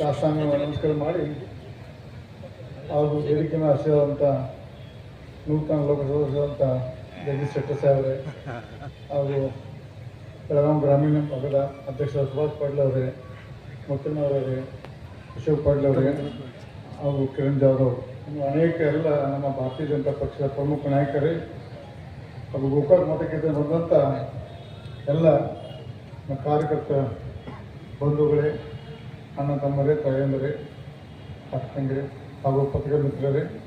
ಶಾಸನ ನಮಸ್ಕಾರ ಮಾಡಿ ಹಾಗೂ ವೇದಿಕೆನ ಹಸಿದಂಥ ನೂತನ ಲೋಕಸಭಾ ಜಗದೀಶ್ ಶೆಟ್ಟರ್ ಸಾಹೇಬ್ರೆ ಹಾಗೂ ಬೆಳಗಾಂ ಗ್ರಾಮೀಣ ಭಾಗದ ಅಧ್ಯಕ್ಷ ಸುಭಾಷ್ ಪಾಟೀಲ್ ಅವರೇ ಮುತ್ತಣ್ಣವರೇ ಅಶೋಕ್ ಪಾಟೀಲ್ ಅವರೇ ಹಾಗೂ ಕಿರಣ್ ಜಾಧವ್. ಇನ್ನು ಅನೇಕ ಎಲ್ಲ ನಮ್ಮ ಭಾರತೀಯ ಜನತಾ ಪಕ್ಷದ ಪ್ರಮುಖ ನಾಯಕರೇ ಹಾಗೂ ಗೋಕಾಕ್ ಮತಕ್ಕೆ ಬಂದಂಥ ಎಲ್ಲ ಕಾರ್ಯಕರ್ತ ಬಂಧುಗಳೇ ಅಣ್ಣ ತಮ್ಮರೇ, ತಾಯಂದರೇ, ಅಕ್ಕಂದಿರೇ ಹಾಗೂ ಪತ್ರಿಕಾ ಮಿತ್ರರೇ,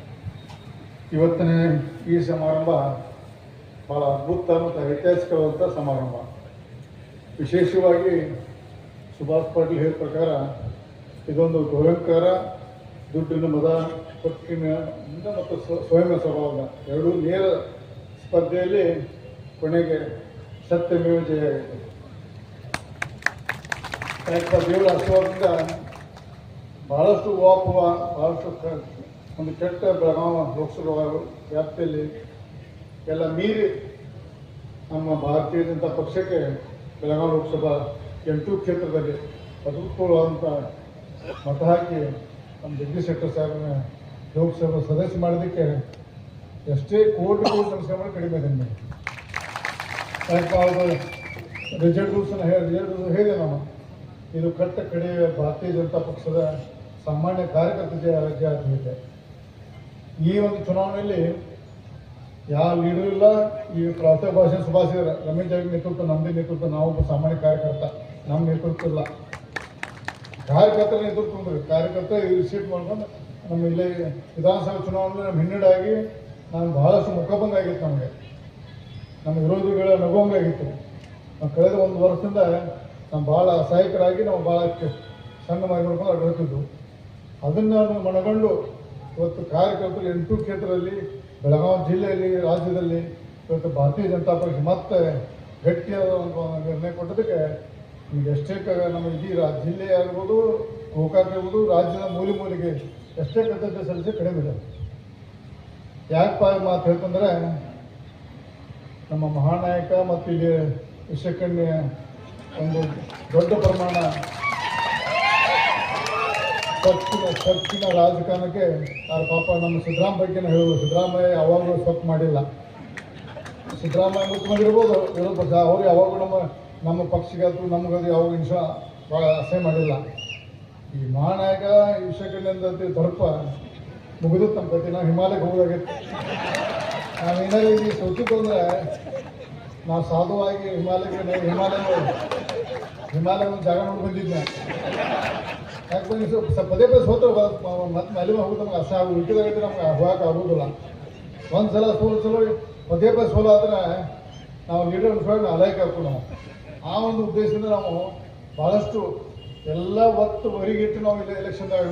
ಇವತ್ತಿನ ಈ ಸಮಾರಂಭ ಬಹಳ ಅದ್ಭುತ ಮತ್ತು ಐತಿಹಾಸಿಕವಾದಂಥ ಸಮಾರಂಭ. ವಿಶೇಷವಾಗಿ ಸುಭಾಷ್ ಪಾಟೀಲ್ ಹೇಳಿದ ಪ್ರಕಾರ ಇದೊಂದು ಗೋಲಂಕಾರ ದುಡ್ಡಿನ ಮದ ಪತ್ರಿಕೆ ಮತ್ತು ಸ್ವ- ಸ್ವಯಂ ಸ್ವಭಾವದ ಎರಡೂ ನೇರ ಸ್ಪರ್ಧೆಯಲ್ಲಿ ಕೊನೆಗೆ ಸತ್ಯಮೇವ ಜಯ ಯಾಕಪ್ಪ ದೇವರ ಆಶೀರ್ವಾದದಿಂದ ಬಹಳಷ್ಟು ವಾಪುವ ಬಹಳಷ್ಟು ಕ- ಒಂದು ಕೆಟ್ಟ ಬೆಳಗಾವ ಲೋಕಸಭಾ ವ್ಯಾಪ್ತಿಯಲ್ಲಿ ಎಲ್ಲ ಮೀರಿ ನಮ್ಮ ಭಾರತೀಯ ಜನತಾ ಪಕ್ಷಕ್ಕೆ ಬೆಳಗಾವಿ ಲೋಕಸಭಾ ಎಂಟು ಕ್ಷೇತ್ರದಲ್ಲಿ ಅದ್ಭುತವಾದಂಥ ಮತ ಹಾಕಿ ನಮ್ಮ ಜಗದೀಶ್ ಶೆಟ್ಟರ್ ಸಾಹೇಬನ ಲೋಕಸಭಾ ಸದಸ್ಯ ಮಾಡೋದಕ್ಕೆ ಎಷ್ಟೇ ಕೋಟಿ ಮಾಡಿ ಕಡಿಮೆ ಇದೆ ನಿಮಗೆ. ರೂಲ್ಸನ್ನು ಹೇಳಿ ರಿಜಲ್ಟ್ ರೂಲ್ಸ್ ಹೇಳಿದೆ ನಾವು. ಇದು ಕಟ್ಟ ಕಡೆ ಭಾರತೀಯ ಜನತಾ ಪಕ್ಷದ ಸಾಮಾನ್ಯ ಕಾರ್ಯಕರ್ತ ಜಯ ಜಯ ಇದೆ ಈ ಒಂದು ಚುನಾವಣೆಯಲ್ಲಿ ಯಾವ ಲೀಡರ್ ಇಲ್ಲ, ಈ ಪ್ರಾಂತ ಭಾಷೆ ಸುಭಾಷಿತ ರಮೇಶ್ ಜಾಗ ನೇತೃತ್ವ ನಮ್ಮದೇ ನೇತೃತ್ವ, ನಾವು ಸಾಮಾನ್ಯ ಕಾರ್ಯಕರ್ತ, ನಮ್ಮ ನೇತೃತ್ವ ಇಲ್ಲ. ಕಾರ್ಯಕರ್ತರ ನೇತೃತ್ವ ಕಾರ್ಯಕರ್ತ ಈ ಮಾಡ್ಕೊಂಡು ನಮ್ಮ ಇಲ್ಲಿ ವಿಧಾನಸಭೆ ಚುನಾವಣೆ ನಮ್ಮ ಹಿನ್ನಡೆಯಾಗಿ ನಾನು ಬಹಳಷ್ಟು ಮುಖಭಂಗ ಆಗಿತ್ತು ನಮಗೆ. ನಮ್ಮ ವಿರೋಧಿಗಳ ನಗುವಂಗಾಗಿತ್ತು ಕಳೆದ ಒಂದು ವರ್ಷದಿಂದ ನಾವು ಭಾಳ ಸಹಾಯಕರಾಗಿ ನಾವು ಭಾಳ ಸಣ್ಣ ಮಾಡಿ ನೋಡ್ಕೊಂಡು ಅದನ್ನು ನಾವು ಮನಗಂಡು ಇವತ್ತು ಕಾರ್ಯಕರ್ತರು ಎಂಟು ಕ್ಷೇತ್ರದಲ್ಲಿ ಬೆಳಗಾವಿ ಜಿಲ್ಲೆಯಲ್ಲಿ, ರಾಜ್ಯದಲ್ಲಿ ಇವತ್ತು ಭಾರತೀಯ ಜನತಾ ಪಕ್ಷ ಮತ್ತೆ ಗಟ್ಟಿಯಾದ ಒಂದು ನಿರ್ಣಯ ಕೊಟ್ಟದಕ್ಕೆ ಈಗ ಎಷ್ಟೇ ಕ, ನಮ್ಮ ಇಡೀ ಜಿಲ್ಲೆ ಆಗಿರ್ಬೋದು, ಗೋಕಾಕ್ ಇರ್ಬೋದು ರಾಜ್ಯದ ಮೂಲೆ ಮೂಲೆಗೆ ಎಷ್ಟೇ ಕೃತಜ್ಞತೆ ಸಲ್ಲಿಸಿ ಕಡಿಮೆ ಇದೆ. ಯಾಕಪ್ಪ ಮಾತು ಹೇಳ್ತಂದ್ರೆ ನಮ್ಮ ಮಹಾನಾಯಕ ಮತ್ತು ಇಲ್ಲಿ ವಿಷಕನ್ಯ ಒಂದು ದೊಡ್ಡ ಪ್ರಮಾಣ ಖರ್ಚಿನ ಖರ್ಚಿನ ರಾಜಕಾರಣಕ್ಕೆ ಆ ಪಾಪ ನಮ್ಮ ಸಿದ್ದರಾಮ ಬಗ್ಗೆನೇ ಹೇಳೋದು ಸಿದ್ದರಾಮಯ್ಯ ಯಾವಾಗಲೂ ಸೊಪ್ಪು ಮಾಡಿಲ್ಲ. ಸಿದ್ದರಾಮಯ್ಯ ಮುಖ್ಯಮಂತ್ರಿ ವಿರೋಧ ಪಕ್ಷ. ಅವರು ಯಾವಾಗೂ ನಮ್ಮ ನಮ್ಮ ಪಕ್ಷಗಾದ್ರು ನಮಗದು ಯಾವಾಗ ನಿಮಿಷ ಭಾಳ ಅಸಹ್ಯ ಮಾಡಿಲ್ಲ. ಈ ಮಹಾನಾಯಕ ಈ ವಿಷಕನ್ಯಂದ ದರ್ಪ ಮುಗಿದು ಕತೆ ನಾವು ಹಿಮಾಲಯಕ್ಕೆ ಹೋಗೋದಾಗಿತ್ತು ನಾವೇನಾದ್ರು ಇಲ್ಲಿ ಸೋತಿದ್ದು ಅಂದ್ರೆ ನಾವು ಸಾಧುವಾಗಿ ಹಿಮಾಲಯಕ್ಕೆ ಹಿಮಾಲಯ ಹಿಮಾಲಯ ಜಾಗ ನೋಡಿ ಬಂದಿದ್ದೆ ಯಾಕಂದ್ರೆ ಸ್ವಲ್ಪ ಪದೇ ಪದೇ ಸೋತ್ರ ಮತ್ತೆ ಮೇಲೆ ಹೋಗೋದು ನಮ್ಗೆ ಅಸಹ ಆಗಿ ಉಲ್ಟಿದಾಗೈತೆ ನಮ್ಗೆ ಹೋಗಕ್ಕೆ ಆಗೋದಿಲ್ಲ. ಒಂದು ಸಲ ಸೋಲು ಚಲೋ ಪದೇ ಪದೇ ಸೋಲು ಆದ್ರೆ ನಾವು ಲೀಡರ್ ಅನ್ಸ್ಕೊಂಡು ಅಲೈಕ್ ಹಾಕೋಣ ನಾವು ಆ ಒಂದು ಉದ್ದೇಶದಿಂದ ನಾವು ಭಾಳಷ್ಟು ಎಲ್ಲ ಒತ್ತು ಹೊರಗಿಟ್ಟು ನಾವು ಇಲ್ಲಿ ಎಲೆಕ್ಷನ್ದಾಗ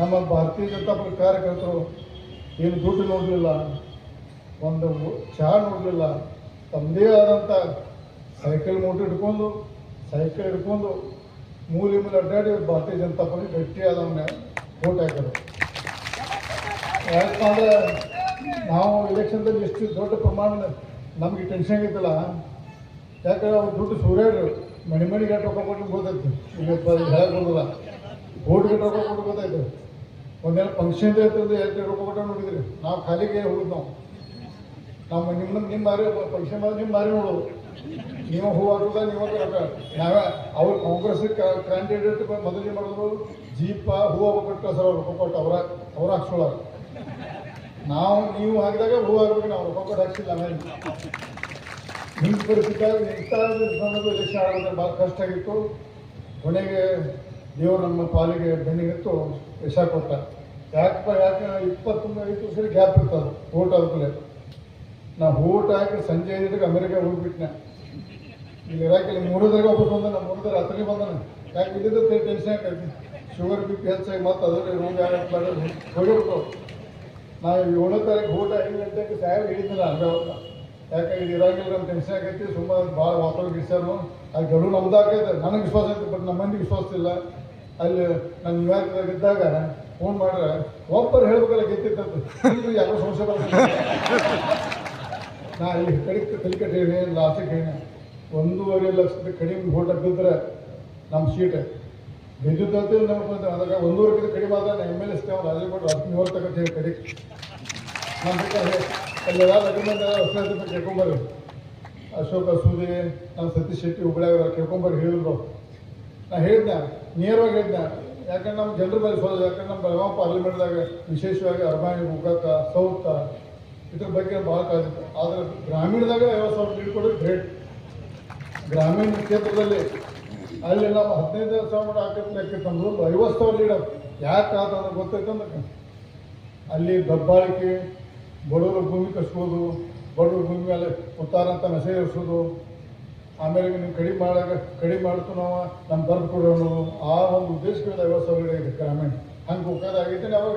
ನಮ್ಮ ಭಾರತೀಯ ಜನತಾ ಪಕ್ಷ ಕಾರ್ಯಕರ್ತರು ಏನು ದುಡ್ಡು ನೋಡಲಿಲ್ಲ, ಒಂದು ಚಹಾ ನೋಡಲಿಲ್ಲ ತಮ್ಮದೇ ಆದಂಥ ಸೈಕಲ್ ಮೋಟ್ರ್ ಹಿಡ್ಕೊಂಡು, ಸೈಕಲ್ ಹಿಡ್ಕೊಂಡು, ಮೂಲೆ ಮೂಲೆ ಅಡ್ಡಾಡಿ ಭಾರತೀಯ ಜನತಾ ಪಕ್ಷ ಗಟ್ಟಿಯಾದವನ್ನ ಓಟ್ ಹಾಕೋದು ಯಾಕಂದ್ರೆ ನಾವು ಎಲೆಕ್ಷನ್ದಲ್ಲಿ ಎಷ್ಟು ದೊಡ್ಡ ಪ್ರಮಾಣ ನಮಗೆ ಟೆನ್ಷನ್ ಆಗಿತ್ತಲ್ಲ ಯಾಕಂದ್ರೆ ಅವ್ರು ದುಡ್ಡು ಸೂರ್ಯರು, ಮಣಿ ಮಣಿ ಎಷ್ಟು ರೊಕ್ಕ ಕೊಟ್ಟು ಗೊತ್ತೈತಿ ಈಗ ಹೇಳಕ್ ಬರೋದಿಲ್ಲ. ಓಟ್ಗೆ ರೊಕ್ಕ ಕೊಟ್ಟು ಗೊತ್ತಾಯ್ತು. ಒಂದೇನು ಫಂಕ್ಷನ್ ಇರ್ತದೆ ಎರಡು ರೊಕ್ಕ ಕೊಟ್ಟು ನೋಡಿದ್ರಿ. ನಾವು ಖಾಲಿಗೆ ಹೋಗಿದ್ದು ನಾವು. ನಾವು ನಿಮ್ಮ ನಿಮ್ಮ ಮಾರಿ ಪೈಸೆ ಮಾಡಿ ನಿಮ್ಮ ಮಾರಿ ನೋಡು. ನೀವು ಹೂ ಹಾಕುದ, ನೀವು ನಾವ, ಅವ್ರು ಕಾಂಗ್ರೆಸ್ ಕ್ಯಾಂಡಿಡೇಟ್ ಮೊದಲು ಮಾಡಿದ್ರು. ಜೀಪ ಹೂವು ಕೊಟ್ಟು ಸರ್ ರೊಕ್ಕ ಕೊಟ್ಟು ಅವ್ರ, ಅವ್ರು ಹಾಕ್ಸೋಳಾರ ನಾವು, ನೀವು ಹಾಕಿದಾಗ ಹೂ ಹಾಕ್ಬೇಕು, ನಾವು ರೊಕ್ಕ ಕೊಟ್ಟು ಹಾಕ್ಸಿಲ್ಲ ಆಮೇಲೆ ನಿಮ್ಮ ಪರಿಸ್ಥಿತಿ ಇಂಥ ಸಂದರ್ಭ ಎಲೆಕ್ಷನ್ ಆಗೋದ್ರೆ ಭಾಳ ಕಷ್ಟ ಆಗಿತ್ತು. ಕೊನೆಗೆ ದೇವರು ನಮ್ಮ ಪಾಲಿಗೆ ಬೆನ್ನಿಗಿತ್ತು ವಿಷ ಕೊಟ್ಟ. ಯಾಕಪ್ಪ ಯಾಕೆ ಇಪ್ಪತ್ತೊಂದು ಐದು ವರ್ಷ ಗ್ಯಾಪ್ ಇರ್ತದೆ ಓಟ್ ಆದ್ಮೇಲೆ ನಾ ಓಟ್ ಹಾಕಿ ಸಂಜೆ ಐದಕ್ಕೆ ಅಮೆರಿಕ ಹೋಗ್ಬಿಟ್ನೆ. ಇಲ್ಲಿ ಇರಾಕಿಲ್ಲ ಮೂರದ್ರಾಗ ಒಬ್ಬರು ಬಂದ ನಮ್ಮ ಹತ್ತನೇ ಬಂದಾನ. ಯಾಕೆ ಇದ್ದಿದ್ದ ಟೆನ್ಷನ್ ಆಕೈತಿ ಶುಗರ್ ಬಿ ಪಿ ಹೆಚ್ಚಾಗಿ ಮತ್ತೆ ಅದ್ರಲ್ಲಿ ರೋಗ ಆಗಕ್ಕೆ ಹೋಗಿರ್ತಾವೆ. ನಾವು ಏಳನೇ ತಾರೀಕು ಊಟ ಐದು ಗಂಟೆಗೆ ಸಾಹೇಬ್ ಹಿಡಿದಿಲ್ಲ ಹಂಗೆ ಯಾಕೆ ಇದು ಇರಾಕಿಲ್ಲ ನಮ್ಮ ಟೆನ್ಷನ್ ಆಗೈತಿ ಸುಮ್ಮನೆ ಭಾಳ ವಾತಾವರಣ ಗಿಡ್ಸ್ಯಾರು ಅಲ್ಲಿ ಗೆಲುವು ನಮ್ದಾಗೈತೆ ನನಗೆ ವಿಶ್ವಾಸ ಐತೆ ಬಟ್ ನಮ್ಮ ಮಂದಿಗೆ ವಿಶ್ವಾಸ ಇಲ್ಲ. ಅಲ್ಲಿ ನಾನು ನ್ಯೂಯಾರ್ಕ್ದಾಗ ಇದ್ದಾಗ ಫೋನ್ ಮಾಡ್ರೆ ಒಬ್ಬರು ಹೇಳ್ಬೇಕಲ್ಲ ಇದು ಯಾರೋ ಬರ್ತದೆ ನಾ ಇಲ್ಲಿ ಕಡೆ ಕಲಿಕಟ್ಟೆ ಹೇಳಿ ಲಾಸ್ಟಿಗೆ ಒಂದೂವರೆ ಲಕ್ಷದ ಕಡಿಮೆ ಹೋಟೆಲ್ ಹಾಕಿದ್ರೆ ನಮ್ಮ ಸೀಟ್ ಅಂತ ನಮ್ಗೆ ಅದಕ್ಕೆ ಒಂದೂವರೆ ಒಂದೂವರೆಗಿಂತ ಕಡಿಮೆ ಆದ್ರೆ ಎಂ ಎಲ್ ಎಸ್ ರಾಜಕೋಟ್ ರಾಜಕೀಯ ಹೊರತಕ್ಕಂತ ಹೇಳಿ ಕಡೆ ನಮ್ಮ ಬೇಕಾದ್ರೆ ಅಲ್ಲೆಲ್ಲ ಲಗ್ನದ ಹೊಸ ಕೇಳ್ಕೊಂಬರ್ರಿ. ಅಶೋಕ ಸೂದಿ ನಮ್ಮ ಸತೀಶ್ ಶೆಟ್ಟಿ ಹುಬ್ಳ್ಯಾಗ ಕೇಳ್ಕೊಂಬರ್ರಿ ಹೇಳಿದ್ರು. ನಾ ಹೇಳ್ದೆ ನೇರವಾಗಿ ಹೇಳ್ದೆ ಯಾಕಂದ್ರೆ ನಮ್ಮ ಜನರ ಮೇಲೆ ಯಾಕಂದ್ರೆ ನಮ್ಮ ಬೆಳಗಾವಿ ಪಾರ್ಲಿಮೆಂಟ್ದಾಗ ವಿಶೇಷವಾಗಿ ಅರ್ಮಾನಿ ಮುಖಾತ ಸೌತ ಇದ್ರ ಬಗ್ಗೆ ಭಾಳ ಕಾದಿತ್ತು ಆದ್ರೆ ಗ್ರಾಮೀಣದಾಗ ಐವತ್ತು ಸಾವಿರ ಲೀಡ್ ಕೊಡೋದು ಗ್ರೇಟ್ ಗ್ರಾಮೀಣ ಕ್ಷೇತ್ರದಲ್ಲಿ ಅಲ್ಲಿ ನಾವು ಹದಿನೈದು ಸಾವಿರ ಹಾಕಿತ್ತು ಲೆಕ್ಕ ತಂದು ಐವತ್ತು ಸಾವಿರ ಲೀಡ್ ಯಾಕೆ ಆತಂದ್ರೆ ಗೊತ್ತೈತಂದ್ರೆ ಅಲ್ಲಿ ದಬ್ಬಾಳಿಕೆ, ಬಡವರ ಭೂಮಿ ಕಸ್ಬೋದು ಬಡವರ ಭೂಮಿ ಮೇಲೆ ಉತ್ತಾರಂತ ಮೆಸೇಜ್ ಇರಿಸೋದು ಆಮೇಲೆ ನೀವು ಕಡಿಮೆ ಮಾಡಾಗ ಕಡಿಮೆ ಮಾಡ್ತು ನಾವು ನಮ್ಮ ಬರ್ದು ಕೊಡೋಣ ಆ ಒಂದು ಉದ್ದೇಶದಿಂದ ಐವತ್ತು ಸಾವಿರ ಇದೆ ಗ್ರಾಮೀಣ. ಹಂಗೆ ಹೋಗೋದಾಗೈತೆ ಅವಾಗ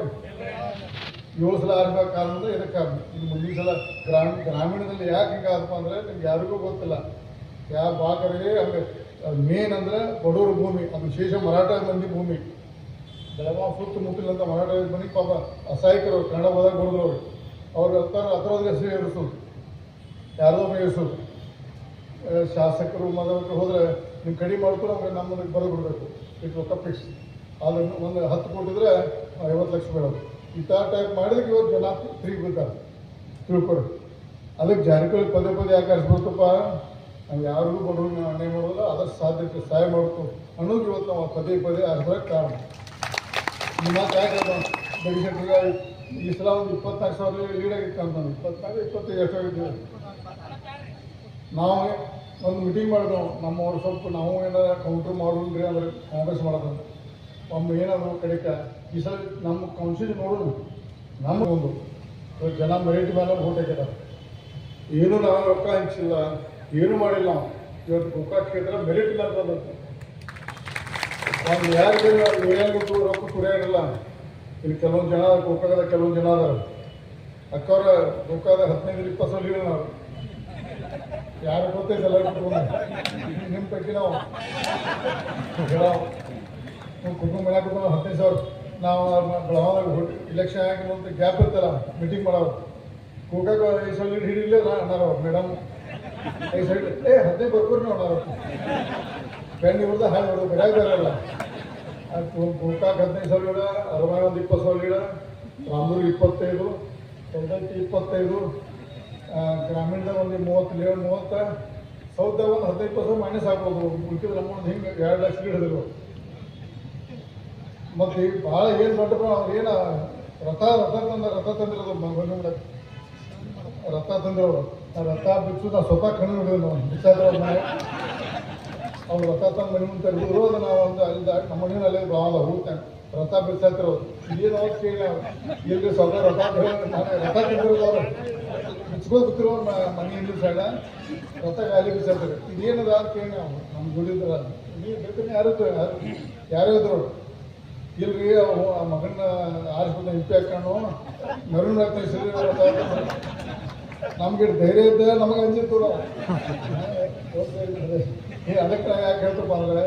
ಏಳು ಸಲ ಆಗ್ಬೇಕು ಕಾರಣ ಇದಕ್ಕೆ ಇದು ಮುಂದಿನ ಸಲ ಗ್ರಾಮೀಣ ಗ್ರಾಮೀಣದಲ್ಲಿ ಯಾಕೆ ಹಿಂಗೆ ಆದಪ್ಪ ಅಂದರೆ ನಿಮ್ಗೆ ಯಾರಿಗೂ ಗೊತ್ತಿಲ್ಲ. ಯಾವ ಭಾಗರಿಗೆ ಹಂಗೆ ಮೇನ್ ಅಂದ್ರೆ ಬಡವರ ಭೂಮಿ ಅದು ವಿಶೇಷ ಮರಾಠ ಮಂದಿ ಭೂಮಿ. ಬೆಳಗಾವಿ ಅಂತ ಮರಾಠ ಮಂದಿ ಪಾಪ ಅಸಹಾಯಕರು ಕನ್ನಡ ಬದ ಬರೋದು ಅವ್ರು ಅವ್ರ ಹತ್ತಾರ ಹತ್ತಿರದ ಹೆಸರು ಇರಿಸೋದು ಯಾರೋ ಆ, ಶಾಸಕರು ಮದಕ್ಕೆ ಹೋದರೆ ನೀವು ಕಡಿಮೆ ಮಾಡ್ಕೊಂಡು ಅವ್ರಿಗೆ ನಮ್ಮದಕ್ಕೆ ಬರೆದು ಬಿಡಬೇಕು. ಇಟ್ಟು ರೊಕ್ಕ ಫಿಕ್ಸ್. ಅದನ್ನು ಒಂದು ಹತ್ತು ಕೊಟ್ಟಿದ್ರೆ ಐವತ್ತು ಲಕ್ಷ ಬೀಳೋದು ಈ ಟೈಪ್ ಮಾಡಿದ್ರೆ ಇವತ್ತು ಜನ ಫ್ರೀ ಬೀಳ್ತಾರೆ. ತಿಳ್ಕೊಡಿ ಅದಕ್ಕೆ ಜಾರಿಕೊಳ್ಳಿ ಪದೇ ಪದೇ ಯಾಕೆ ಅರ್ಸ್ಬಿಡ್ತಪ್ಪ ನಾವು ಯಾರಿಗೂ ನಾವು ಅನ್ಯಾಯ ಮಾಡೋದಿಲ್ಲ ಅದರ ಸಾಧ್ಯತೆ ಸಹಾಯ ಮಾಡ್ತು ಅನ್ನೋದು ಇವತ್ತು ನಾವು ಪದೇ ಪದೇ ಅರ್ಸೋಕ್ಕೆ ಕಾರಣ. ನಿಮ್ಮ ಮಾತು ಯಾಕೆ ಈ ಸಲ ಒಂದು ಇಪ್ಪತ್ನಾಲ್ಕು ಸಾವಿರ ಲೀಡ್ ಆಗಿತ್ತು ಅಂತ ಇಪ್ಪತ್ನಾಲ್ಕು ಇಪ್ಪತ್ತೈದು ಎಷ್ಟು ಆಗಿದ್ದೀವಿ ನಾವು ಒಂದು ಮೀಟಿಂಗ್ ಮಾಡಿದ್ವು, ನಮ್ಮವ್ರು ಸ್ವಲ್ಪ ನಾವು ಏನಾರ ಕೌಂಟ್ರ್ ಮಾಡೋಣ್ರಿ ಅಂದ್ರೆ ಕಾಂಗ್ರೆಸ್ ಮಾಡೋದು ಒಮ್ಮೆ ಏನಾದ್ರು ಕಡೆಕ ಈ ಸಲ ನಮ್ಮ ಕೌನ್ಸಿಲ್ ನೋಡೋದು ನಮ್ಮ ಒಂದು ಜನ ಮೆರಿಟ್ ಮೇಲೆ ಓಟ್ ಹಾಕಿದ್ದಾರೆ ಏನು ನಾವು ರೊಕ್ಕ ಹಂಚಿಲ್ಲ, ಏನು ಮಾಡಿಲ್ಲ. ಇವತ್ತು ರೊಕ್ಕ ಕೇಳಿದ್ರೆ ಮೆರಿಟ್ ಮೇಲೆ ಬಂದದ್ದು ನಾವು ಯಾರಿಗೆ ಏನೇನು ರೊಕ್ಕ ಕುರಿಯಾಗಿಲ್ಲ ಇಲ್ಲಿ ಕೆಲವೊಂದು ಜನ ಗೋಕಾಕದ ಕೆಲವೊಂದು ಜನ ಅದಾರ. ಅಕ್ಕವ್ರ ರೊಕ್ಕದ ಹದಿನೈದು, ಇಪ್ಪತ್ತು ಸಾವಿರ ನಾವು ಯಾರು ಗೊತ್ತೈತೆ ನಿಮ್ಮ ಪೈಕಿ ನಾವು. ಕುಟುಂಬ ಕುಟುಂಬ ಹದಿನೈದು ಸಾವಿರ. ನಾವು ಬೆಳಗಾವಿ ಇಲೆಕ್ಷನ್ ಆಗಿ ಅಂತ ಗ್ಯಾಪ್ ಇರ್ತಲ್ಲ ಮೀಟಿಂಗ್ ಮಾಡೋರು. ಕೂಗಾಗ ಐದು ಸೈಡ್ ಲೀಡ್ ಅನ್ನೋರು ಅಣ್ಣಾರ ಮೇಡಮ್ ಐದು ಸೈಡ್ ಏ, ಹದಿನೈದು ಬರ್ಕೋರಿ ನಾವು ಅಣ್ಣಾರ ಬೆಣ್ಣೆ ಇವ್ರದ್ದು ಹಾಳು ನೋಡೋದು ಬರಲ್ಲ ಗೋಕಾಕ್ ಹದಿನೈದು ಸಾವಿರ ಗಿಡ ಅರವೈ ಒಂದು ಇಪ್ಪತ್ತು ಸಾವಿರ ಗಿಡ ರಾಮೂರು ಇಪ್ಪತ್ತೈದು ಸೌದತ್ತಿ ಇಪ್ಪತ್ತೈದು ಗ್ರಾಮೀಣದ ಗ್ರಾಮೀಣದಾಗ ಒಂದು ಮೂವತ್ತು ಲೀಡ್ ಮೂವತ್ತ, ಸೌತ್ದಾಗ ಒಂದು ಹದಿನೈದು ಪರ್ಸೆಂಟ್ ಮೈನಸ್ ಆಗ್ಬೋದು. ಉಳ್ಕಿದ್ರೆ ಅಮೌಂಟ್ ಹಿಂಗೆ ಎರಡು ಲಕ್ಷ ಗಿಡ ಮತ್ತು ಈಗ ಭಾಳ ಏನು ದೊಡ್ಡ ಏನು ರಥ ರಥ ತಂದ, ರಥ ತಂದಿರೋದು ಬಂದ ರಥ ತಂದಿರೋರು. ಆ ರಥ ಬಿಚ್ಚು ನಾವು ಸ್ವತಃ ಕಣ್ಣು ನೋಡಿದ್ರು ನಾವು, ಬಿಚ್ಚಾದ್ರೆ ಅವ್ರು ರಥ ತಂದು ಮನೆ ಮುಂದೆ ಅದು ನಾವು ಒಂದು ಅಲ್ಲಿ ದಾಟಿ ನಮ್ಮ ಮನೆಯಲ್ಲಿ ಅಲ್ಲೇ ಬಾವಲ್ಲ ಊಟ. ರಥ ಬಿಚ್ಚಾತಿರೋದು ಏನು ಕೇಳಿ ಇಲ್ಲಿ ಸ್ವಲ್ಪ ರಥ ರಥ ತಂದಿರೋದು ಅವರು. ಬಿಚ್ಕೋದು ಬಿತ್ತಿರೋ ಮನೆ ಹಿಂದಿನ ಸೈಡ. ರಥ ಗಾಲಿ ಬಿಚ್ಚಾತಾರೆ ಇದೇನದ ಅಂತ ಕೇಳಿ ನಾವು ನಮ್ಮ ಗುಡಿದ್ರ ನೀವು ಬೇಕಂದ್ರೆ ಯಾರು ಯಾರು ಯಾರು ಇದ್ರು ಇಲ್ರಿ ಅವು ಆ ಮಗನ ಆರಿಸ್ಬಿಟ್ಟು ಹಿಂಪಿ ಹಾಕೊಂಡು ಮರುಣ ಹೆಸರು ನಮ್ಗೆ ಧೈರ್ಯ ಇದ್ದ ನಮಗೆ ಅಂಜಿತ್ತು ನಾವು. ಏ, ಅದಕ್ಕೆ ನಾ ಯಾಕೆ ಹೇಳ್ತಪ್ಪ ಅಂದ್ರೆ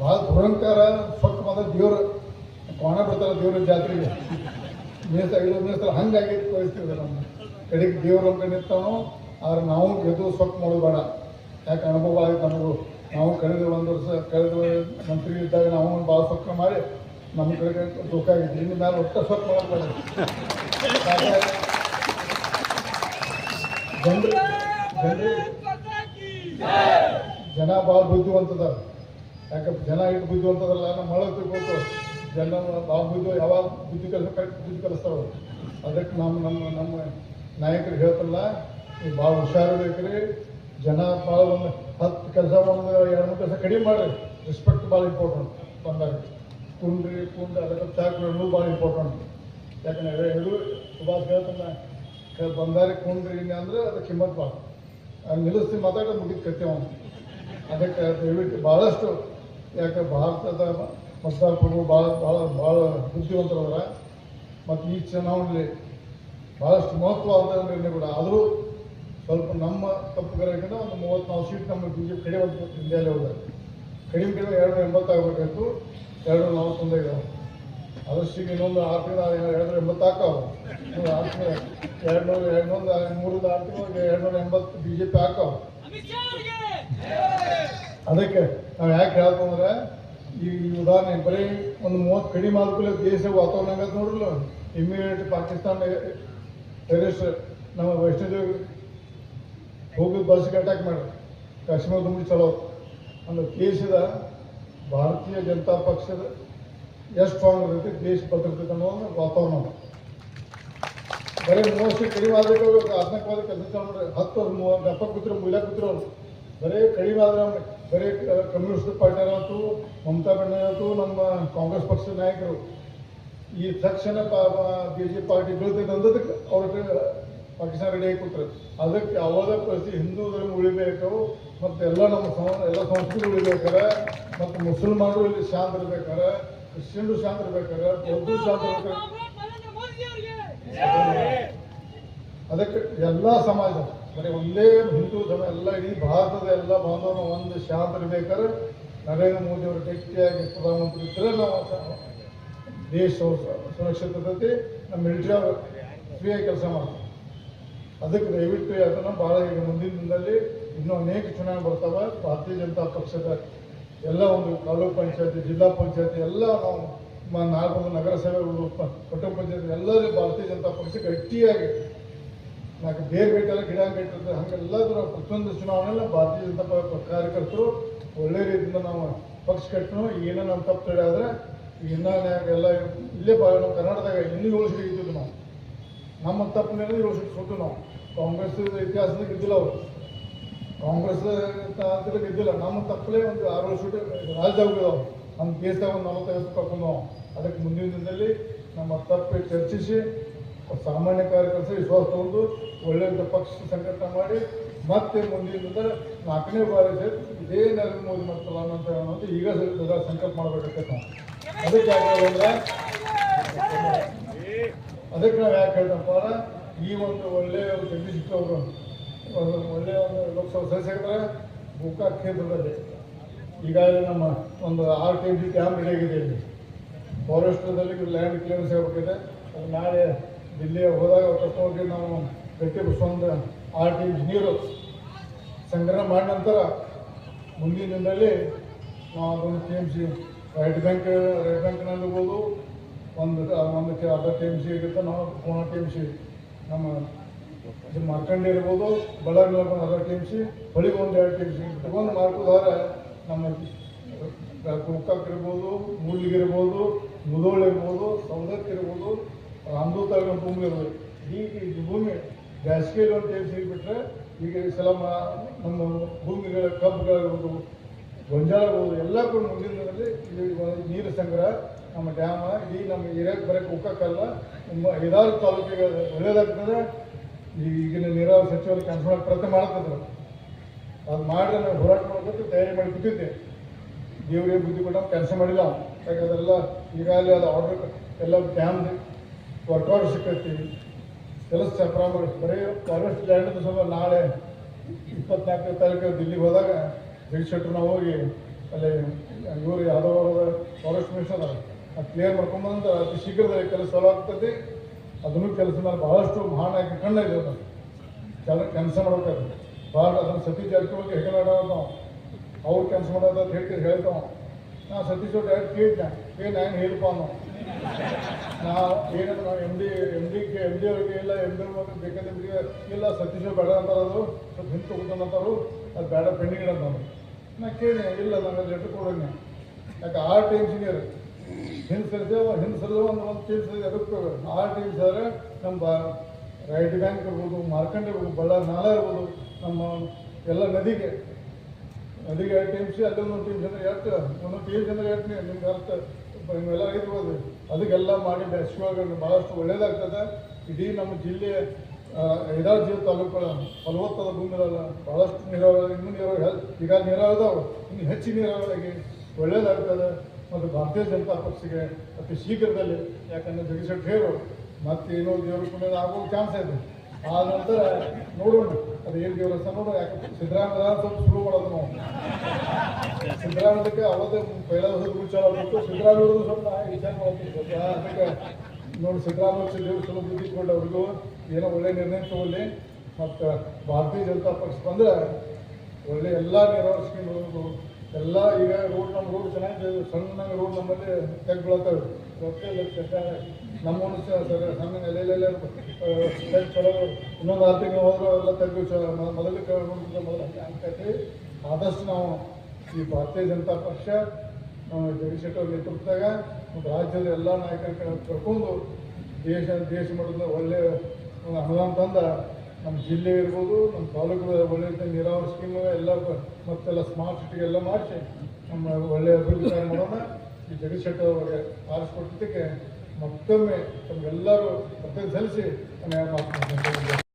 ಭಾಳ ದುರಂಕಾರ ಸೊಕ್ಕ ಬಂದ ದೇವ್ರು. ಕೋಣ ಬಿಡ್ತಾರೆ ದೇವ್ರ ಜಾತ್ರೆಗೆ. ಮೇಸ ಐದು ಮೇಸ್ತಾ ಹಂಗಾಗಿ ತೋರಿಸ್ತೀವಿ ನಮ್ಮ ಕಡೆಗೆ ದೇವ್ರ ಅಂತ ನಿಂತಾನು ಆದ್ರೆ ನಾವು ಗೆದ್ದು ಸೊಕ್ಕ ಮಾಡೋದು ಬೇಡ. ಯಾಕೆ ಅನುಭವ ಆಯ್ತು ನಮಗೂ. ನಾವು ಕಳೆದ ಒಂದು ವರ್ಷ, ಕಳೆದ ಮಂತ್ರಿ ಇದ್ದಾಗ ನಾವು ಭಾಳ ಸೊಕ್ಕ ಮಾಡಿ ನಮ್ಮ ಕಡೆ ದುಃಖ ಆಗಿತ್ತು ಇನ್ನು ಮೇಲೆ ಒಟ್ಟ ಸ್ವಲ್ಪ ಜನರು ಜನ ಭಾಳ ಬುದ್ಧಿವಂತದ ಯಾಕಂದ್ರೆ ಜನ ಇಟ್ಟು ಬುದ್ಧಿವಂತದಲ್ಲ ನಮ್ಮ ಮಳೆ ತಿಳ್ಕೊತು ಜನ ಭಾಳ ಬುದ್ಧಿ, ಯಾವಾಗ ಬುದ್ಧಿ ಕೆಲಸ ಬುದ್ಧಿ ಕಲಿಸ್ತಾರ. ಅದಕ್ಕೆ ನಮ್ಮ ನಮ್ಮ ನಮ್ಮ ನಾಯಕರು ಹೇಳ್ತಲ್ಲ ನೀವು ಭಾಳ ಹುಷಾರಿರ್ಬೇಕ್ರಿ ಜನ ಭಾಳ ಒಂದು ಹತ್ತು ಕೆಲಸ ಒಂದು ಎರಡು ಮೂರು ಕೆಲಸ ಕಡಿಮೆ ಮಾಡಿರಿ. ರೆಸ್ಪೆಕ್ಟ್ ಭಾಳ ಇಂಪಾರ್ಟೆಂಟ್ ಬಂದಾಗ ಕುಂಡ್ರಿ ಕುಂಡ್ರಿ, ಅದಕ್ಕೆ ಚಾಕ್ ಅನ್ನೋದು ಭಾಳ ಇಂಪಾರ್ಟೆಂಟ್ ಯಾಕಂದ್ರೆ ಹೇಳು ಸುಭಾಷ್ ಹೇಳ್ತಾನೆ ಬಂಗಾರಿ ಕುಂಡ್ರಿ ಅಂದ್ರೆ ಅದಕ್ಕೆ ಕಿಮ್ಮತ್ ಭಾಳ. ಅಲ್ಲಿ ನಿಲ್ಲಿಸಿ ಮಾತಾಡೋದು ಮುಗಿದ ಕತೆ ಅವನು. ಅದಕ್ಕೆ ದಯವಿಟ್ಟು ಭಾಳಷ್ಟು ಯಾಕೆ ಭಾರತದ ಮತದಾರರು ಭಾಳ ಭಾಳ ಭಾಳ ಬುದ್ಧಿವಂತರವರ. ಮತ್ತು ಈ ಚುನಾವಣೆಯಲ್ಲಿ ಭಾಳಷ್ಟು ಮಹತ್ವವಾದ ನಿರ್ಣಯ ಕೂಡ. ಆದರೂ ಸ್ವಲ್ಪ ನಮ್ಮ ತಪ್ಪುಗಾರಿಕೆಯಿಂದ ಒಂದು ಮೂವತ್ತ್ನಾಲ್ಕು ಸೀಟ್ ನಮ್ಮ ಬಿ ಜೆ ಪಿ ಕಡೆ ಒಂದು ಇಂಡಿಯಾಲಿ ಹೋದ ಕಡಿಮೆ ಕಡಿಮೆ ಎರಡು ಎಂಬತ್ತಾಗಬೇಕಾಯ್ತು ಎರಡು ಇದೆ. ಅದಷ್ಟಿಗೆ ಇನ್ನೊಂದು ಆರು ತಿಂಗಳು ಎರಡು ಎಂಬತ್ತು ಹಾಕಾವು ಆರು ತಿಂಗಳು ಎರಡು ನೂರು ಎರಡು ನೂರು ಮೂರು ಆರು ತಿಂಗಳಿಗೆ ಎರಡು ನೂರ ಎಂಬತ್ತು ಬಿ ಜೆ ಪಿ ಹಾಕಾವು ಅದಕ್ಕೆ ನಾವು ಯಾಕೆ ಹೇಳ್ತಂದ್ರೆ ಈ ಉದಾಹರಣೆ, ಬರೀ ಒಂದು ಮೂವತ್ತು ಕಡಿಮೆ ಆದ್ಮೇಲೆ ದೇಶ ವಾತಾವರಣ ಆಗತ್ತೆ ನೋಡ್ರಲ್ಲ ಇಮಿಡಿಯೇಟ್ ಪಾಕಿಸ್ತಾನ ಟೆರರಿಸ್ಟ್ ನಮ್ಮ ವೈಷ್ಣೋದೇವಿ ಹೋಗಿ ಬಸ್ಗೆ ಅಟ್ಯಾಕ್ ಮಾಡ್ರಿ ಕಾಶ್ಮೀರ ತುಂಬ ಚಲೋ. ಅಂದ್ರೆ ದೇಶದ ಭಾರತೀಯ ಜನತಾ ಪಕ್ಷದ ಎಷ್ಟು ಸ್ಟ್ರಾಂಗ್ ಇರುತ್ತೆ ದೇಶ ಭದ್ರತೆ ಅನ್ನೋ ಒಂದು ವಾತಾವರಣ. ಬರೀ ಮೂವತ್ತು ಕಡಿಮೆ ಆಗಬೇಕು ಆತ್ಮಕವಾದ ಕೆಲಸ ಮಾಡಿದ್ರೆ ಹತ್ತು ಮೂವತ್ತು ಎಪ್ಪತ್ತು ಕೂತ್ರು, ಮೂಲ ಕೂತ್ರು ಬರೀ ಕಡಿಮೆ ಆದ್ರೆ ಬರೀ ಕಮ್ಯುನಿಸ್ಟ್ ಪಾರ್ಟಿ ಆಯ್ತು, ಮಮತಾ ಆಯ್ತು, ನಮ್ಮ ಕಾಂಗ್ರೆಸ್ ಪಕ್ಷದ ನಾಯಕರು ಈ ತಕ್ಷಣ ಬಿ ಜೆ ಪಾರ್ಟಿ ಬೀಳ್ತೈತೆ ಅಂದದಕ್ಕೆ ಅವ್ರಿಗೆ ಪಾಕಿಸ್ತಾನ ಕೂತ್ರು ಅದಕ್ಕೆ ಯಾವಾಗ ಪ್ರತಿ ಹಿಂದೂ ಧರ್ಮ ಉಳಿಬೇಕು ಮತ್ತು ಎಲ್ಲ ನಮ್ಮ ಸಮ, ಎಲ್ಲ ಸಂಸ್ಕೃತಿ ಉಳಿಬೇಕಾರೆ, ಮತ್ತು ಮುಸಲ್ಮಾನರು ಇಲ್ಲಿ ಶಾಂತ ಇರ್ಬೇಕಾರೆ, ಕ್ರಿಶ್ಚಿಯನ್ರು ಶಾಂತ ಇರ್ಬೇಕಾರೆ, ಬೌದ್ಧರು ಶಾಂತ ಇರ್ಬೇಕಾರೆ. ಅವರಿಗೆ ಅದಕ್ಕೆ ಎಲ್ಲ ಸಮಾಜ, ಬರೀ ಒಂದೇ ಹಿಂದೂ ಧರ್ಮ, ಎಲ್ಲ ಇಡೀ ಭಾರತದ ಎಲ್ಲ ಬಾಂಧವನ ಒಂದು ಶಾಂತ ಇರ್ಬೇಕಾದ್ರೆ ನರೇಂದ್ರ ಮೋದಿ ಅವರು ಗಟ್ಟಿಯಾಗಿ ಪ್ರಧಾನಮಂತ್ರಿ ಇದ್ದರೆ ನಾವು ದೇಶ ಸುರಕ್ಷಿತ ನಮ್ಮ ಮಿಲಿಟರಿ ಅವರು ಫ್ರೀಯಾಗಿ ಕೆಲಸ ಮಾಡ್ತಾರೆ. ಅದಕ್ಕೆ ದಯವಿಟ್ಟು ಅದನ್ನ ಭಾಳ ಈಗ ಮುಂದಿನ ದಿನದಲ್ಲಿ ಇನ್ನೂ ಅನೇಕ ಚುನಾವಣೆ ಬರ್ತಾವೆ. ಭಾರತೀಯ ಜನತಾ ಪಕ್ಷದ ಎಲ್ಲ ಒಂದು ತಾಲೂಕು ಪಂಚಾಯತಿ, ಜಿಲ್ಲಾ ಪಂಚಾಯತಿ, ಎಲ್ಲ ನಾವು ನಾಲ್ಕು ನಗರಸಭೆಗಳು ಪಟ್ಟಣ ಪಂಚಾಯತಿ ಎಲ್ಲರೂ ಭಾರತೀಯ ಜನತಾ ಪಕ್ಷ ಗಟ್ಟಿಯಾಗಿ ನಾಲ್ಕು ಬೇರೆ ಬೇಟೆಲ್ಲ ಗಿಡ ಬೇಟಿರ್ತದೆ ಹಂಗೆಲ್ಲದರ ಪ್ರತಿಯೊಂದು ಚುನಾವಣೆಯಲ್ಲ ಭಾರತೀಯ ಜನತಾ ಕಾರ್ಯಕರ್ತರು ಒಳ್ಳೆ ರೀತಿಯಿಂದ ನಾವು ಪಕ್ಷ ಕಟ್ಟನು ಏನೋ ನಮ್ಮ ತಪ್ಪು ತಿಳಿಯಾದ್ರೆ ಇನ್ನ ಎಲ್ಲ ಇಲ್ಲೇ ಕರ್ನಾಟಕದಾಗ ಇನ್ನೂ ಏಳು ಸೀಟ್ ಗೆದ್ದಿದ್ದು ನಾವು. ನಮ್ಮ ತಪ್ಪಿನಲ್ಲಿ ಏಳು ಸೀಟ್ ನಾವು. ಕಾಂಗ್ರೆಸ್ ಇತಿಹಾಸದಾಗ ಗೆದ್ದಿಲ್ಲ ಅವರು. ಕಾಂಗ್ರೆಸ್ ಅಂತಲೇ ಗೆದ್ದಿಲ್ಲ. ನಮ್ಮ ತಪ್ಪಲೇ ಒಂದು ಆರು ವರ್ಷ ರಾಜ್ಯದಾಗ ಹೋಗಿದಾವೆ ನಮ್ಮ ದೇಶದಾಗ ಒಂದು ನಲವತ್ತೈದು ನಾವು ಅದಕ್ಕೆ ಮುಂದಿನ ದಿನದಲ್ಲಿ ನಮ್ಮ ತಪ್ಪು ಚರ್ಚಿಸಿ ಸಾಮಾನ್ಯ ಕಾರ್ಯಕರ್ತರು ವಿಶ್ವಾಸ ತಗೊಂಡು ಒಳ್ಳೆಯ ಪಕ್ಷ ಸಂಘಟನೆ ಮಾಡಿ ಮತ್ತೆ ಮುಂದಿನ ನಾಲ್ಕನೇ ಬಾರಿ ಇದೇ ನರೇಂದ್ರ ಮೋದಿ ಮಾಡ್ತಲ್ಲ ಅನ್ನೋಂಥ ಅನ್ನೋದು ಈಗ ಸಂಕಲ್ಪ ಮಾಡಬೇಕಾಗತ್ತೆ ನಾವು. ಅದಕ್ಕೆ ಯಾಕೆ ಅದಕ್ಕೆ ನಾವು ಯಾಕೆ ಹೇಳ್ತಪ್ಪ ಈ ಒಂದು ಒಳ್ಳೆಯ ಒಂದು ಜಗದೀಶ್ ಅವರು. ಒಳ್ಳೆಯ ಒಂದು ಲೋಕಸಭಾ ಸದಸ್ಯರ ಗೋಕಾಕ್ ಕ್ಷೇತ್ರದಲ್ಲಿ ಈಗಾಗಲೇ ನಮ್ಮ ಒಂದು ಆರ್ ಟಿ ಜಿ ಕ್ಯಾಂಪ್ ಆಗಿದೆ ಇಲ್ಲಿ. ಫಾರೆಸ್ಟ್ದಲ್ಲಿ ಲ್ಯಾಂಡ್ ಕ್ಲಿಯರೆನ್ಸ್ ಆಗಬೇಕಿದೆ. ಅದು ನಾಳೆ ದಿಲ್ಲಿಗೆ ಹೋದಾಗ ಕರ್ಕೊಂಡು ನಾವು ಗಟ್ಟಿ ಒಂದು ಆರ್ ಟಿ ನೀರು ಸಂಗ್ರಹ ಮಾಡಿದ ನಂತರ ಮುಂದಿನ ದಿನದಲ್ಲಿ ನಾವು ಒಂದು T M C right bank right ಬ್ಯಾಂಕ್ನಲ್ಲಿ ಹೋಗೋದು ಒಂದು ಒಂದು ಅರ್ಧ ಟಿ ಎಂ ಸಿ ಇರುತ್ತೆ. ನಾವು ಪೂರ್ಣ ಟಿ ಎಂ ಸಿ ನಮ್ಮ ಜಿಮ್ ಮಾರ್ಕಂಡೆ ಇರ್ಬೋದು ಬಳ್ಳಾರಿ ಒಂದು ಅರ್ಧ ಟಿ ಎಂ ಸಿ, ಹೊಳಿಗೆ ಒಂದು ಎರಡು ಟಿ ಎಂ ಸಿ. ತಗೊಂಡು ಮಾಡ್ಕೋದಾದ್ರೆ ನಮ್ಮ ಗೋಕಾಕ್ ಇರ್ಬೋದು ಮೂಲಿಗೆ ಇರ್ಬೋದು, ಮುದೋಳು ಇರ್ಬೋದು ಸೌದತ್ತಿ ಇರ್ಬೋದು ರಾಮದೂತ ಭೂಮಿ ಇರ್ಬೋದು ಈಗ ಈ ಭೂಮಿ ಬೇಸಿಗೆಯಲ್ಲಿ ಒಂದು ಟೈಮ್ ಸಿಗ್ಬಿಟ್ರೆ ಈಗ ಈ ಸಲ ಮ- ನಮ್ಮ ಭೂಮಿಗಳ ಕಬ್ಬುಗಳಿರ್ಬೋದು ಇರ್ಬೋದು, ಎಲ್ಲ ಕೂಡ ಮುಂದಿನ ಇದು ನೀರು ಸಂಗ್ರಹ ನಮ್ಮ ಡ್ಯಾಮ ಈ ನಮ್ಮ ಏರಿಯಾಕ್ಕೆ ಬರೋಕ್ಕೆ ಹೋಗೋಕ್ಕಲ್ಲ ನಮ್ಮ ಐದಾರು ತಾಲೂಕಿಗೆ ಒಳ್ಳೇದಾಗ್ತದೆ. ಈಗಿನ ನೀರಾವರಿ ಸಚಿವರು ಮಾಡಿ ಪ್ರಯತ್ನ ಮಾಡ್ತಿದ್ರು. ಅದು ಮಾಡಿದ್ರೆ ನಾವು ಹೋರಾಟ ಮಾಡ್ಬೇಕು, ತಯಾರಿ ಮಾಡಿ ಕೂತಿದ್ದೆ ದೇವರಿಗೆ ಬುದ್ಧಿ ಕೊಟ್ಟು ಕೆಲಸ ಮಾಡಿಲ್ಲ. ಯಾಕಂದ್ರೆಲ್ಲ ಈಗಾಗಲೇ ಅದು ಆರ್ಡರ್ ಎಲ್ಲ ಡ್ಯಾಮ್ ವರ್ಕೌಟ್ ಸಿಕ್ಕೈತಿ. ಕೆಲಸ ಪ್ರಾರಂಭ ಬರೀ ಫಾರೆಸ್ಟ್ ಲ್ಯಾಂಡ್ ಸ್ವಲ್ಪ ನಾಳೆ ಇಪ್ಪತ್ನಾಲ್ಕನೇ ತಾರೀಕು ದಿಲ್ಲಿಗೆ ಹೋದಾಗ ಜಗದೀಶ್ ಶೆಟ್ಟರ್ ನಾವು ಹೋಗಿ, ಅಲ್ಲಿ ಇವರು ಯಾವುದೋ ಫಾರೆಸ್ಟ್ ಮಿನಿಸ್ಟರ್ ಕ್ಲಿಯರ್ ಮಾಡ್ಕೊಂಬಂದ್ರೆ ಅತಿ ಶೀಘ್ರದಲ್ಲಿ ಕೆಲಸ ಆಗ್ತದೆ. ಅದನ್ನು ಕೆಲಸ ಮೇಲೆ ಬಹಳಷ್ಟು ಮಹಾನ್ ಆಗಿ ಕಣ್ಣಿದೆ ಅದನ್ನು ಕೆಲ ಕೆಲಸ ಮಾಡ್ಬೇಕಾದ್ರೆ. ಭಾಳ ಅದನ್ನು ಸತೀಶ್ ಜಾರಕಿಹೊಳಿ ಹೇಗೆ ನಾವು. ಅವ್ರು ಕೆಲಸ ಮಾಡೋದು ಅಂತ ಹೇಳ್ತೀರಿ ಹೇಳ್ತಾವ ನಾ ಸತೀಶ್ ಅವ್ರು ಡೈರೆಕ್ಟ್ ಕೇಳಿದ್ನ ಏನು ನಾನು ಹೇಳಪ್ಪ ಅನ್ನೋ ನಾ ಏನಂದ್ರೆ ನಾವು M D M D M D ಅವ್ರಿಗೆ ಇಲ್ಲ ಎಂ ಡಿ ಅವ್ರಿಗೆ ಬೇಕಾದ್ರೆ ಇಲ್ಲ, ಸತೀಶ್ ಬೇಡ ಅಂತಾರದು ಸ್ವಲ್ಪ ಹಿಂದೆ ತಗೋತಾನಂತಾರು ಅದು ಬೇಡ ಪೆಂಡಿಂಗ್ ಇಡಂತಾರೆ ನಾ ಕೇಳಿ ಇಲ್ಲ ನನಗೆ ಲೆಟ್ರ್ ಕೊಡೋಣ ಯಾಕೆ, ಆರ್ಟ್ ಇಂಜಿನಿಯರ್ ಹಿಂದೆ ಸರಿದೆ ಹಿಂದೆ ಸರಿದ ಒಂದು ಒಂದು ಟೀಮ್ ಸರಿ ಅದಕ್ಕೆ ಆರ್ ಟೀಮ್ಸ್ ಆದರೆ ನಮ್ಮ ರೈಟ್ ಬ್ಯಾಂಕ್ ಇರ್ಬೋದು, ಮಾರ್ಕಂಡ್ ಇರ್ಬೋದು, ಬಳ್ಳಾರಿ ನಾಲ ಇರ್ಬೋದು, ನಮ್ಮ ಎಲ್ಲ ನದಿಗೆ ನದಿಗೆ ಎರಡು ಟೀಮ್ಸ್ ಅಲ್ಲೊಂದು ಟೀಮ್ಸ್ ಅಂದ್ರೆ ಎಷ್ಟು ಒಂದೊಂದು ಟೀಮ್ಸ್ ಅಂದ್ರೆ ಎಷ್ಟು ನಿಮ್ಗೆ ಅರ್ಥ, ನೀವೆಲ್ಲ ಇರ್ಬೋದು ಅದಕ್ಕೆಲ್ಲ ಮಾಡಿ ಬೇಸಿಗೆ ಭಾಳಷ್ಟು ಒಳ್ಳೇದಾಗ್ತದೆ. ಇಡೀ ನಮ್ಮ ಜಿಲ್ಲೆ ಐದಾರು ಜಿಲ್ಲೆ ತಾಲೂಕುಗಳ ಫಲವತ್ತಾದ ಭೂಮಿಗಳಲ್ಲ ಭಾಳಷ್ಟು ನೀರಾವರಿ, ಇನ್ನೂ ನೀರಾವರಿ ಈಗ ನೀರಾವರಿ ಇನ್ನು ಹೆಚ್ಚು ನೀರಾವರಿಗೆ ಒಳ್ಳೇದಾಗ್ತದೆ. ಮತ್ತು ಭಾರತೀಯ ಜನತಾ ಪಕ್ಷಕ್ಕೆ ಅತಿ ಶೀಘ್ರದಲ್ಲಿ, ಯಾಕಂದ್ರೆ ಜಗದೀಶ್ ಮತ್ತೆ ಏನೋ ದೇವರ ಪುಣ್ಯದ ಆಗೋ ಚಾನ್ಸ್ ಇದೆ. ಆ ನಂತರ ನೋಡೋಣ, ಅದು ಏನು ದೇವರ ನೋಡೋಣ, ಯಾಕೆ ಸಿದ್ದರಾಮಯ್ಯ ಸ್ವಲ್ಪ ಶುರು ಮಾಡೋದು ನಾವು. ಸಿದ್ದರಾಮಯ್ಯಕ್ಕೆ ಅವತ್ತೇ ಪೈಲ ಹೊಸ ವಿಚಾರ ಆಗಬೇಕು ಸಿದ್ದರಾಮಯ್ಯ ಸ್ವಲ್ಪ ವಿಚಾರ ಮಾಡ್ತೀವಿ ಅದಕ್ಕೆ ನೋಡಿ, ಸಿದ್ದರಾಮಯ್ಯ ದೇವರು ಸ್ವಲ್ಪ ಬುದ್ಧಿಕೊಂಡು ಏನೋ ಒಳ್ಳೆ ನಿರ್ಣಯ ತಗೊಳ್ಳಿ. ಮತ್ತು ಭಾರತೀಯ ಜನತಾ ಪಕ್ಷ ಬಂದರೆ ಒಳ್ಳೆ ಎಲ್ಲ ನೆರವರ್ಸ್ಕೊಂಡು ಸ್ಕೀಮ್ ಎಲ್ಲ ಈಗ ರೋಡ್ ನಮ್ಮ ರೋಡ್ ಚೆನ್ನಾಗಿದೆ. ಸಣ್ಣ ರೋಡ್ ನಮ್ಮಲ್ಲಿ ತೆಗ್ದು ಲಕ್ಷ ನಮ್ಮನ್ನು ಸಣ್ಣ ಎಲ್ಲೆಲ್ಲೆಲ್ಲ ತೆಗ್ ಚಲೋ ಇನ್ನೊಂದು ಆರು ತಿಂಗಳು ಹೋದ್ರೆ ಎಲ್ಲ ತೆಗ್ಗು ಮೊದಲು ಮೊದಲು ಆಗ್ತೈತಿ ಆದಷ್ಟು ನಾವು ಈ ಭಾರತೀಯ ಜನತಾ ಪಕ್ಷ ಜಗದೀಶ್ ಶೆಟ್ಟರ್ ನೇತೃತ್ವದಾಗ ಒಂದು ರಾಜ್ಯದ ಎಲ್ಲ ನಾಯಕರ ಕರ್ಕೊಂಡು ದೇಶ ದೇಶ ಮಟ್ಟದ ಒಳ್ಳೆ ಒಂದು ಅನುದಾನ ತಂದ ನಮ್ಮ ಜಿಲ್ಲೆ ಇರ್ಬೋದು, ನಮ್ಮ ತಾಲೂಕು ಒಳ್ಳೆಯ ನೀರಾವರಿ ಸ್ಕೀಮ್ ಎಲ್ಲ ಮತ್ತೆಲ್ಲ ಸ್ಮಾರ್ಟ್ ಸಿಟಿ ಎಲ್ಲ ಮಾಡಿಸಿ ನಮ್ಮ ಒಳ್ಳೆಯ ಅಭಿವೃದ್ಧಿ ಕಾರ್ಯ ಮಾಡೋಣ. ಈ ಶೆಟ್ಟರ್ ಅವರಿಗೆ ಆರಿಸ್ಕೊಟ್ಟಿದ್ದಕ್ಕೆ ಮತ್ತೊಮ್ಮೆ ತಮಗೆಲ್ಲರೂ ಪ್ರತಿನಿಧಿಸಿ ನಮ್ಮ ಮಾತು